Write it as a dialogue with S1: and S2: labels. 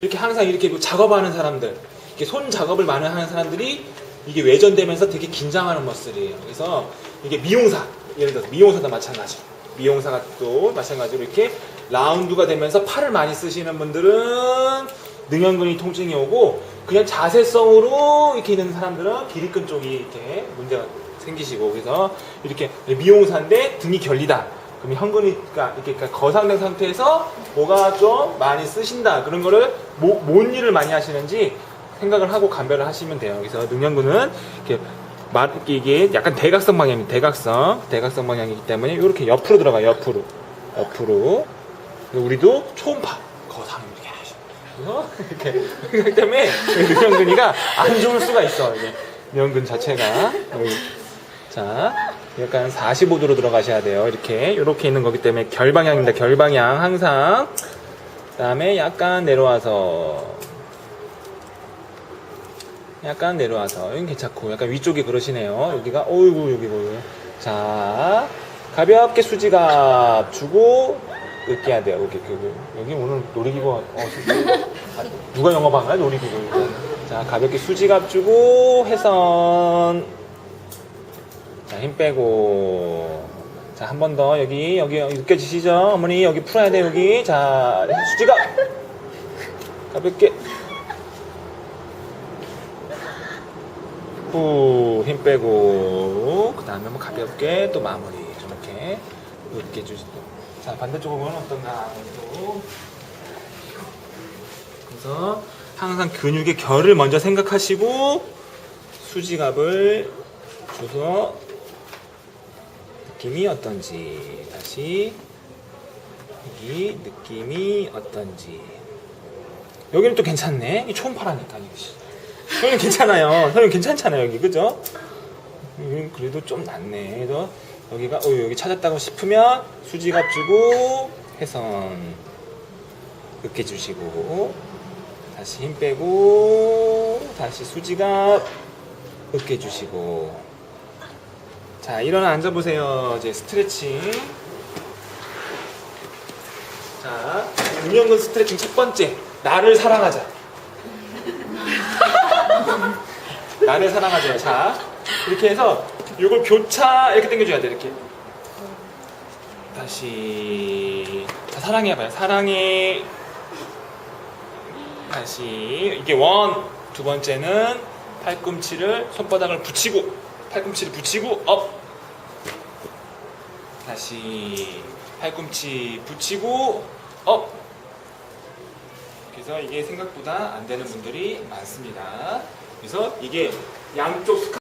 S1: 이렇게 항상 이렇게 뭐 작업하는 사람들, 이렇게 손 작업을 많이 하는 사람들이 이게 외전되면서 되게 긴장하는 머슬이에요. 그래서 이게 미용사, 예를 들어서 미용사도 마찬가지. 미용사가 또 마찬가지로 이렇게 라운드가 되면서 팔을 많이 쓰시는 분들은 능연근이 통증이 오고 그냥 자세성으로 이렇게 있는 사람들은 기립근 쪽이 이렇게 문제가 생기시고 그래서 이렇게 미용사인데 등이 결리다. 그럼 현근이가 이렇게 그러니까 거상된 상태에서 뭐가 좀 많이 쓰신다 그런 거를 뭐, 뭔 일을 많이 하시는지 생각을 하고 감별을 하시면 돼요. 그래서 능연근은 이렇게 말 이게 약간 대각선 방향입니다. 대각선 대각선 방향이기 때문에 이렇게 옆으로 들어가 요. 옆으로 옆으로 우리도 초음파 거상 이렇게 하시고 그래서 이렇게 때문에 능연근이가 안 좋을 수가 있어. 이게 능연근 자체가. 자, 약간 45도로 들어가셔야 돼요. 이렇게, 이렇게 있는 거기 때문에 결방향입니다. 결방향 항상. 그 다음에 약간 내려와서, 약간 내려와서, 여긴 괜찮고, 약간 위쪽이 그러시네요. 여기가, 어이구, 여기, 여기. 자, 가볍게 수지갑 주고, 으깨야 돼요. 여기, 여기, 여기 오늘 놀이기구, 어, 아, 누가 영업한 거야? 놀이기구. 자, 가볍게 수지갑 주고, 해선. 자, 힘 빼고. 자, 한 번 더. 여기, 여기, 여기 느껴지시죠? 어머니, 여기 풀어야 돼, 여기. 자, 수지가! 가볍게. 후, 힘 빼고. 그 다음에 뭐 가볍게 또 마무리. 이렇게. 이렇게 주시고. 자, 반대쪽은 어떤가. 또. 그래서 항상 근육의 결을 먼저 생각하시고, 수지갑을 줘서 느낌이 어떤지. 다시. 여기 느낌이 어떤지. 여기는 또 괜찮네. 이 초음파라니까 이거 여기는 괜찮아요. 여기 괜찮잖아요 여기. 그죠? 여기는 그래도 좀 낫네. 그래서 여기가 어 여기 찾았다고 싶으면 수지갑 주고 해선 으깨 주시고. 다시 힘 빼고 다시 수지갑 으깨 주시고 자, 일어나 앉아보세요. 이제 스트레칭. 자, 운영근 스트레칭 첫 번째. 나를 사랑하자. 나를 사랑하자. 자, 이렇게 해서 이걸 교차 이렇게 당겨줘야 돼. 이렇게. 다시. 자, 사랑해 봐요. 사랑해. 다시. 이게 원. 두 번째는 팔꿈치를 손바닥을 붙이고 팔꿈치를 붙이고 업 다시 팔꿈치 붙이고 업 그래서 이게 생각보다 안 되는 분들이 많습니다. 그래서 이게 양쪽